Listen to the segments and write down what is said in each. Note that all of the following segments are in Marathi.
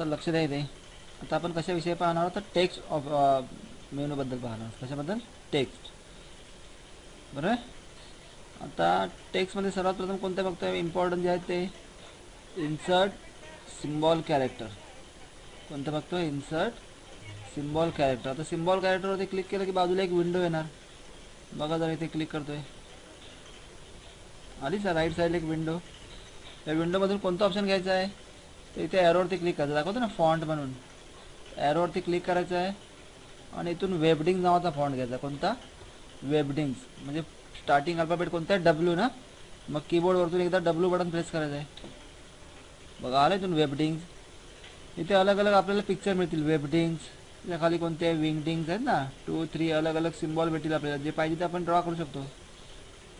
तर लक्ष द्यायचं इथे. आता आपण कशाविषयी पाहणार आहोत? तर टेक्स्ट ऑफ मेनूबद्दल पाहणार आहोत. कशाबद्दल? टेक्स्ट बरोबर आहे? आता टेक्स्टमध्ये सर्वात प्रथम कोणते बघतोय? इम्पॉर्टंट जे आहेत ते इन्सर्ट सिम्बॉल कॅरेक्टर कोणतं बघतोय? इन्सर्ट सिम्बॉल कॅरेक्टर आता सिम्बॉल कॅरेक्टरवरती क्लिक केलं की बाजूला एक विंडो येणार. बघा जरा इथे क्लिक करतोय. आली सर राईट साईडला एक विंडो त्या विंडोमधून कोणतं ऑप्शन घ्यायचं आहे? तर इथे ॲरोवरती क्लिक करायचं. दाखवतो ना फॉन्ट म्हणून. ॲरोवरती क्लिक करायचं आहे. आणि इथून वेबडिंग नावाचा फॉन्ट घ्यायचा. कोणता? वेबडिंग्स म्हणजे स्टार्टिंग अल्फाबेट कोणता आहे? डब्ल्यू ना? मग कीबोर्डवरतून एकदा डब्ल्यू बटन प्रेस करायचं आहे. बघा आलं इथून वेबडिंग्स इथे अलग अलग आपल्याला पिक्चर मिळतील. वेबडिंग्स त्या खाली कोणते विंगडिंग्स आहेत ना? टू थ्री अलग अलग सिम्बॉल भेटतील आपल्याला. जे पाहिजे ते आपण ड्रॉ करू शकतो.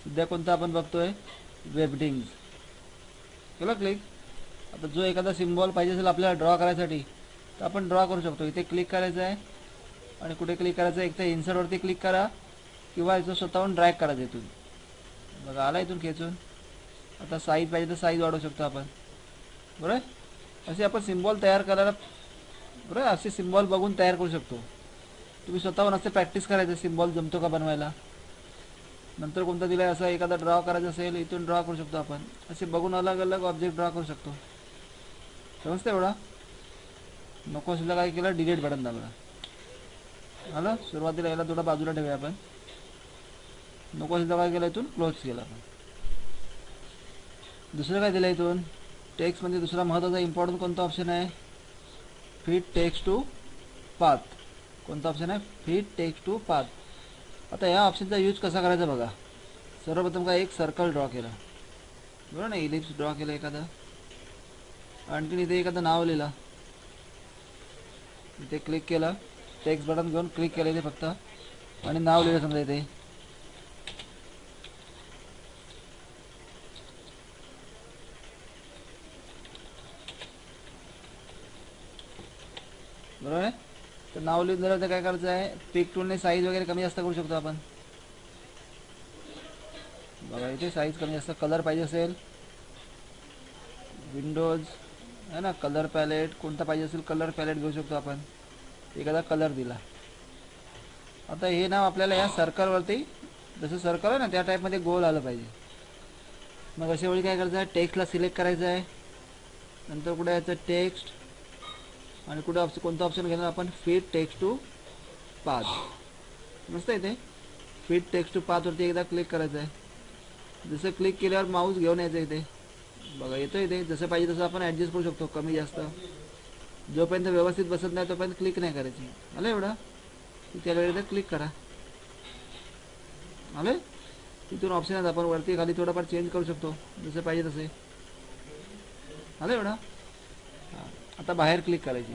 सध्या कोणता आपण बघतोय? वेबडिंग्स केलं क्लिक आता जो एखादा सिम्बॉल पाहिजे असेल आपल्याला ड्रॉ करायसाठी तर आपण ड्रॉ करू शकतो. इथे क्लिक करायचं आहे आणि कुठे क्लिक करायचं आहे एक तर इन्सर्टवरती क्लिक करा किंवा इथं स्वतःहून ड्रॅग करायचं इथून. बघा आला इथून खेचून. आता साईज पाहिजे तर साईज वाढवू शकतो आपण. बरोबर असे आपण सिम्बॉल तयार करायला बरोबर असे सिम्बॉल बघून तयार करू शकतो. तुम्ही स्वतःहून असे प्रॅक्टिस करायचं सिम्बॉल जमतो का बनवायला? नंतर कोणता दिला असा एखादा ड्रॉ करायचा असेल इथून ड्रॉ करू शकतो आपण. असे बघून अलग अलग ऑब्जेक्ट ड्रॉ करू शकतो. समजतं एवढा नको असलेलं काय केलं डिलीट बटन दाबला. आलं? सुरुवातीला याला थोडं बाजूला ठेवूया आपण. नको असलेलं काय केलं इथून क्लोज केला आपण. दुसरं काय दिलं इथून? टेक्स्टमध्ये म्हणजे दुसरा महत्त्वाचा इम्पॉर्टंट कोणता ऑप्शन आहे? फिट टेक्स्ट टू पाथ कोणता ऑप्शन आहे? फिट टेक्स्ट टू पाथ आता या ऑप्शनचा यूज कसा करायचा बघा. सर्वप्रथम काय एक सर्कल ड्रॉ केला. बरोबर ना? इलिप्स ड्रॉ केलं एखादा. आणखीन इथे एखादं नाव लिहिलं. इथे क्लिक केलं. टेक्स्ट बटन घेऊन क्लिक केलं इथे फक्त. आणि नाव लिहिलं समजा इथे. बरोबर आहे? तर नाव लिहून झालं तर काय करायचं आहे? पिक टूलने साईज वगैरे कमी जास्त करू शकतो आपण. बघा इथे साईज कमी जास्त कलर पाहिजे असेल. विंडोज आहे ना कलर पॅलेट कोणता पाहिजे असेल कलर पॅलेट घेऊ शकतो आपण. एखादा कलर दिला. आता हे नाव आपल्याला या सर्कलवरती जसं सर्कल आहे ना त्या टाईपमध्ये गोल आलं पाहिजे. मग अशा वेळी काय करायचं आहे? टेक्स्टला सिलेक्ट करायचं आहे. नंतर कुठे यायचं? टेक्स्ट आणि कुठं ऑप्शन कोणता ऑप्शन घेणार आपण? फिट टेक्स्ट टू पाथ मस्त इथे फिट टेक्स्ट टू पाथवरती एकदा क्लिक करायचं आहे. जसं क्लिक केल्यावर माऊस घेऊन यायचं इथे. बघा येतो ते. जसं पाहिजे तसं आपण ॲडजस्ट करू शकतो कमी जास्त. जोपर्यंत व्यवस्थित बसत नाही तोपर्यंत क्लिक नाही करायची. आलं एवढं? त्यावेळी तर क्लिक करा. आलं? तिथून ऑप्शन आहेत. आपण वरती खाली थोडंफार चेंज करू शकतो. जसं पाहिजे तसे. आलं एवढं? आता बाहेर क्लिक करायची.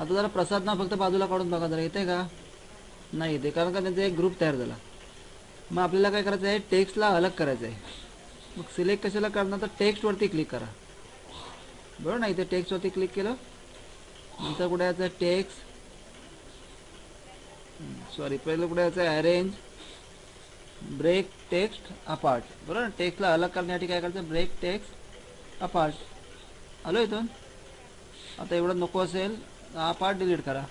आता जरा प्रसाद ना फक्त बाजूला काढून बघा जरा. येते का? नाही येते कारण का त्यांचा एक ग्रुप तयार झाला. मग आपल्याला काय करायचं आहे टेक्स्टला अलग करायचं आहे मग सिलेक्ट कशाला करणार? तर टेक्स्टवरती क्लिक करा. बरोबर ना इथे टेक्स्टवरती क्लिक केलं. नंतर कुठे यायचं? टेक्स्ट सॉरी पहिलं कुठे यायचं? अरेंज ब्रेक टेक्स्ट अपार्ट बरोबर ना टेक्स्टला अलग करण्यासाठी काय करायचं? ब्रेक टेक्स्ट अपार्ट आलो इथून? आता एवढं नको असेल तर हा पार्ट डिलीट करा.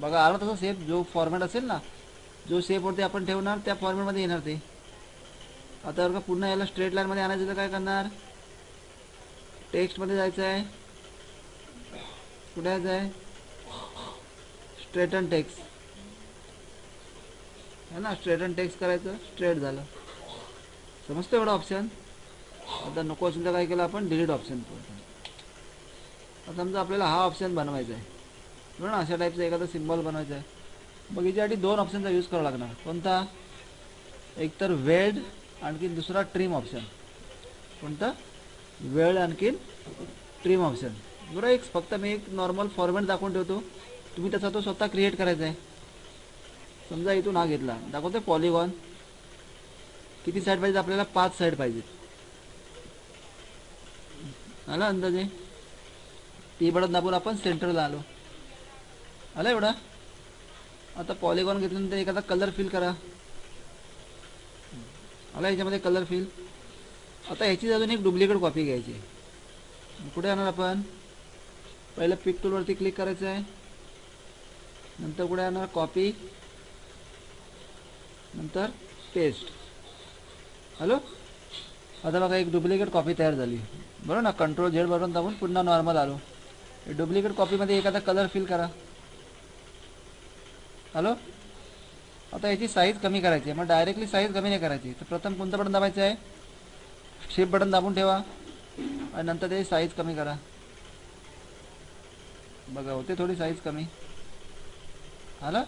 बघा आला तसा सेफ जो फॉर्मॅट असेल ना जो सेफवरती आपण ठेवणार त्या फॉर्मॅटमध्ये येणार ते. आता जर का पुन्हा याला स्ट्रेट लाईनमध्ये आणायचं तर काय करणार? टेक्स्टमध्ये जायचं आहे. कुठे जायचं आहे. स्ट्रेट अँड टेक्स्ट है ना? स्ट्रेट अँड करायचं. स्ट्रेट झालं. समजतं एवढं ऑप्शन आता नको असेल तर काय केलं आपण? डिलीट ऑप्शन आता समजा आपल्याला हा ऑप्शन बनवायचा आहे. बरोबर ना अशा टाईपचा एखादा सिम्बॉल बनवायचा आहे. मग याच्यासाठी दोन ऑप्शनचा यूज करावा लागणार. कोणता? एक तर आणखीन दुसरा ट्रीम ऑप्शन कोणता? वेळ आणखीन ट्रीम ऑप्शन बरं एक फक्त मी एक नॉर्मल फॉर्मॅट दाखवून ठेवतो. तुम्ही त्याचा तो स्वतः क्रिएट करायचा आहे. समजा इथून हा घेतला. दाखवते पॉलिगॉन किती साईड पाहिजे आपल्याला पाच साईड पाहिजेत. आला अंदाजे? ती बडत दाबून आपण सेंटरला आलो. आला एवढा? आता पॉलिगॉन घेतल्यानंतर एखादा कलर फिल करा. आला याच्यामध्ये कलर फिल आता ह्याची अजून एक डुप्लिकेट कॉपी घ्यायची. कुठे आणणार आपण. पहिलं पिक टूलवरती क्लिक करायचं आहे. नंतर कुठे येणार कॉपी नंतर पेस्ट हॅलो आता बघा एक डुप्लिकेट कॉपी तयार झाली. बरोबर ना कंट्रोल झेड बरोबर दाबून पुन्हा नॉर्मल आलो. डुप्लिकेट कॉपीमध्ये एखादा कलर फिल करा. हॅलो आता याची साईज कमी करायची आहे. मग डायरेक्टली साईज कमी नाही करायची. तर प्रथम कोणतं बटन दाबायचं आहे? शिफ्ट बटन दाबून ठेवा. आणि नंतर त्याची साईज कमी करा. बघा होते थोडी साईज कमी. आलं?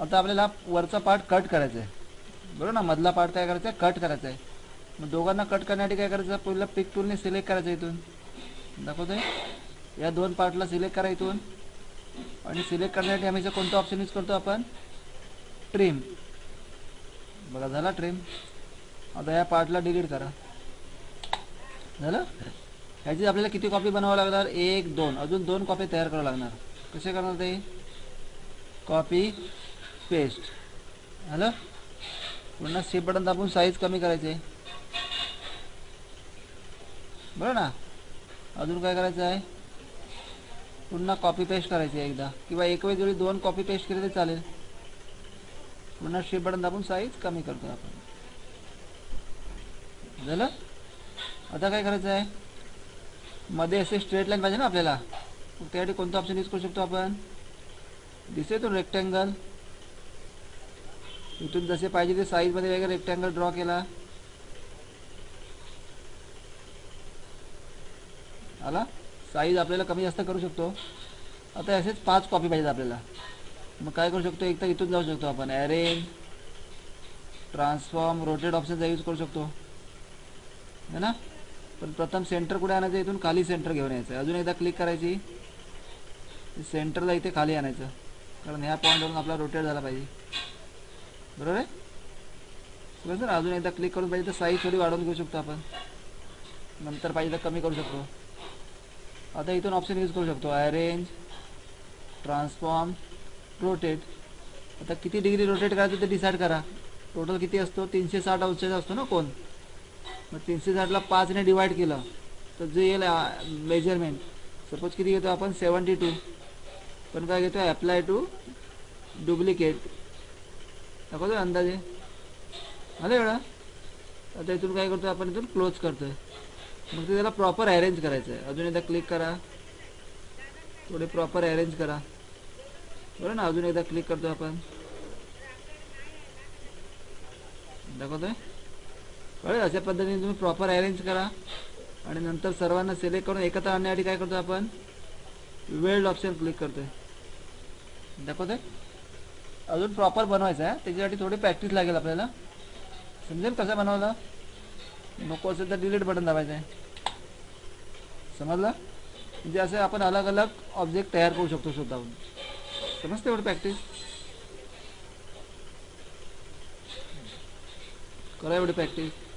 आता आपल्याला वरचा पार्ट कट करायचा आहे. बरोबर ना? मधला पार्ट काय करायचा आहे? कट करायचा आहे. मग दोघांना कट करण्यासाठी काय करायचं? पहिलं पिक टूलने सिलेक्ट करायचं इथून. दाखवतोय? या दोन पार्टला सिलेक्ट करा इथून. आणि सिलेक्ट करण्यासाठी आम्ही कोणतं ऑप्शन यूज करतो आपण? ट्रिम बघा झाला ट्रिम आता या पार्टला डिलीट करा. झालं? ह्याची आपल्याला किती कॉपी बनवावं लागणार? एक दोन. अजून दोन कॉपी तयार करावं लागणार. कसे करणार ते? कॉपी पेस्ट झालं? पुन्हा सी बटन दाबून साईज कमी करायचे. बरं ना? अजून काय करायचं आहे? पुन्हा कॉपी पेस्ट करायची आहे एकदा. किंवा एक वेळी जरी दोन कॉपी पेस्ट केले तरी चालेल. पुन्हा शिफ्ट बटन दाबून साईज कमी करतो आपण. झालं? आता काय करायचं आहे? मध्ये असे स्ट्रेट लाईन पाहिजे ना आपल्याला. मग त्यासाठी कोणतं ऑप्शन यूज करू शकतो आपण? दिसेल तो रेक्टँगल इथून जसे पाहिजे ते साईजमध्ये वगैरे रेक्टँगल ड्रॉ केला. आला? साईज आपल्याला कमी जास्त करू शकतो. आता असेच पाच कॉपी पाहिजेत आपल्याला. मग काय करू शकतो? एक तर इथून जाऊ शकतो आपण. अरेंज ट्रान्सफॉर्म रोटेड ऑप्शनचा यूज करू शकतो. है ना? पण प्रथम सेंटर कुठे आणायचं? इथून खाली सेंटर घेऊन यायचं. अजून एकदा क्लिक करायची. सेंटरला इथे खाली आणायचं. कारण ह्या पॉईंटवरून आपला रोटेट झाला पाहिजे. बरोबर आहे? बरं सर अजून एकदा क्लिक करून पाहिजे तर साईज थोडी वाढवून घेऊ शकतो आपण. नंतर पाहिजे तर कमी करू शकतो. आता इथून ऑप्शन यूज करू शकतो. अरेंज ट्रान्सफॉर्म रोटेट आता किती डिग्री रोटेट करायचं ते डिसाईड करा. टोटल किती असतो? तीनशे साठ अंशाचा असतो ना कोण मग तीनशे साठला पाचने डिवाईड केलं तर जे येईल मेजरमेंट सपोज किती घेतो आपण? सेवन्टी टू पण काय घेतो? ॲप्लाय टू डुप्लिकेट दाखवतो अंदाजे? आलं एवढा आता इथून काय करतो आपण इथून क्लोज करतोय. मग ते त्याला प्रॉपर अरेंज करायचं आहे अजून एकदा क्लिक करा. थोडे प्रॉपर अरेंज करा. बरं ना अजून एकदा क्लिक करतो आपण. दाखवतोय? कळेल? अशा पद्धतीने तुम्ही प्रॉपर अरेंज करा. आणि नंतर सर्वांना सिलेक्ट करून एकत्र आणण्यासाठी काय करतो आपण? वेल्ड ऑप्शन क्लिक करतोय. दाखवतोय? अजून प्रॉपर बनवायचं आहे. त्याच्यासाठी थोडी प्रॅक्टिस लागेल आपल्याला. समजेल कसं बनवलं? नको असेल तर डिलीट बटन दाबायचं आहे. समजलं? म्हणजे असं आपण अलग अलग ऑब्जेक्ट तयार करू शकतो स्वतःहून. समजते एवढं प्रॅक्टिस करा एवढी प्रॅक्टिस